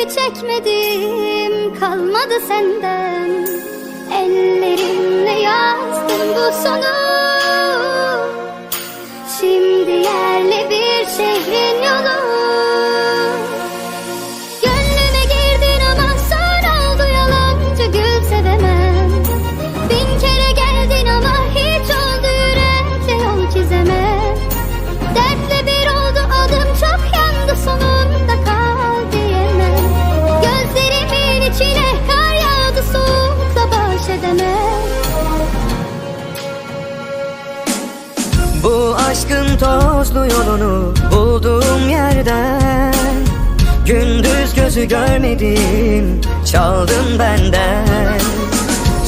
gibi çekmedim kalmadı senden. Ellerimle yazdım bu sonu Bu aşkın tozlu yolunu bulduğum yerden Gündüz gözü görmedim çaldın benden